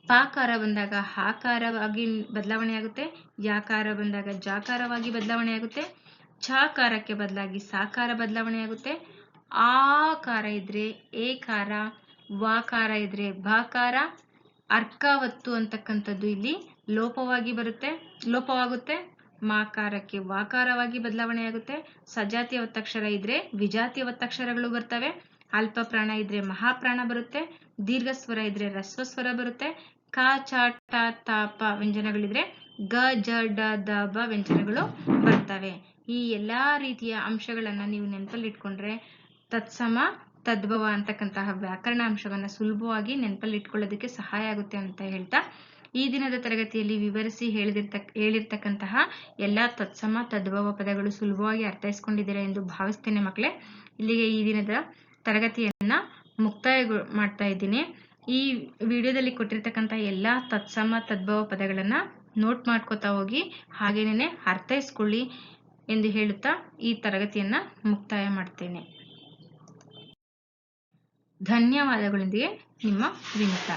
ಪಾಕಾರ ಬಂದಾಗ ಹಾಕಾರವಾಗಿ ಬದಲಾವಣೆ ಆಗುತ್ತೆ. ಯಾಕಾರ ಬಂದಾಗ ಜಾಕಾರವಾಗಿ ಬದಲಾವಣೆ ಆಗುತ್ತೆ. ಛಾಕಾರಕ್ಕೆ ಬದಲಾಗಿ ಸಾಕಾರ ಬದಲಾವಣೆ ಆಗುತ್ತೆ. ಆಕಾರ ಇದ್ರೆ ಏಕಾರ ವಾಕಾರ ಇದ್ರೆ ಬಾಕಾರ ಅರ್ಕಾವತ್ತು ಅಂತಕ್ಕಂಥದ್ದು ಇಲ್ಲಿ ಲೋಪವಾಗಿ ಬರುತ್ತೆ. ಲೋಪವಾಗುತ್ತೆ. ಮಾಕಾರಕ್ಕೆ ವಾಕಾರವಾಗಿ ಬದಲಾವಣೆ ಆಗುತ್ತೆ. ಸಜಾತಿಯ ಒತ್ತಕ್ಷರ ಇದ್ರೆ ವಿಜಾತಿಯ ಒತ್ತಕ್ಷರಗಳು ಬರ್ತವೆ. ಅಲ್ಪ ಪ್ರಾಣ ಇದ್ರೆ ಮಹಾಪ್ರಾಣ ಬರುತ್ತೆ. ದೀರ್ಘ ಸ್ವರ ಇದ್ರೆ ರಸ್ವ ಸ್ವರ ಬರುತ್ತೆ. ಕ, ಚ, ಟ ತಾಪ ವ್ಯಂಜನಗಳಿದ್ರೆ ಗ, ಜ, ಡ, ದ, ಬ ವ್ಯಂಜನಗಳು ಬರ್ತವೆ. ಈ ಎಲ್ಲಾ ರೀತಿಯ ಅಂಶಗಳನ್ನ ನೀವು ನೆನಪಲ್ಲಿ ಇಟ್ಕೊಂಡ್ರೆ ತತ್ಸಮ ತದ್ಭವ ಅಂತಕ್ಕಂತಹ ವ್ಯಾಕರಣ ಅಂಶವನ್ನು ಸುಲಭವಾಗಿ ನೆನಪಲ್ಲಿ ಇಟ್ಕೊಳ್ಳೋದಕ್ಕೆ ಸಹಾಯ ಆಗುತ್ತೆ ಅಂತ ಹೇಳ್ತಾ, ಈ ದಿನದ ತರಗತಿಯಲ್ಲಿ ವಿವರಿಸಿ ಹೇಳಿದಿರ್ತಕ್ ಹೇಳಿರ್ತಕ್ಕಂತಹ ಎಲ್ಲ ತತ್ಸಮ ತದ್ಭವ ಪದಗಳು ಸುಲಭವಾಗಿ ಅರ್ಥೈಸ್ಕೊಂಡಿದ್ದೀರಾ ಎಂದು ಭಾವಿಸ್ತೇನೆ ಮಕ್ಕಳೇ. ಇಲ್ಲಿಗೆ ಈ ದಿನದ ತರಗತಿಯನ್ನ ಮುಕ್ತಾಯ ಮಾಡ್ತಾ ಇದ್ದೀನಿ. ಈ ವಿಡಿಯೋದಲ್ಲಿ ಕೊಟ್ಟಿರ್ತಕ್ಕಂಥ ಎಲ್ಲ ತತ್ಸಮ ತದ್ಭವ ಪದಗಳನ್ನು ನೋಟ್ ಮಾಡ್ಕೋತಾ ಹೋಗಿ ಹಾಗೇನೇ ಅರ್ಥೈಸ್ಕೊಳ್ಳಿ ಎಂದು ಹೇಳುತ್ತಾ ಈ ತರಗತಿಯನ್ನು ಮುಕ್ತಾಯ ಮಾಡ್ತೇನೆ. ಧನ್ಯವಾದಗಳೊಂದಿಗೆ ನಿಮ್ಮ ವಿನಿತಾ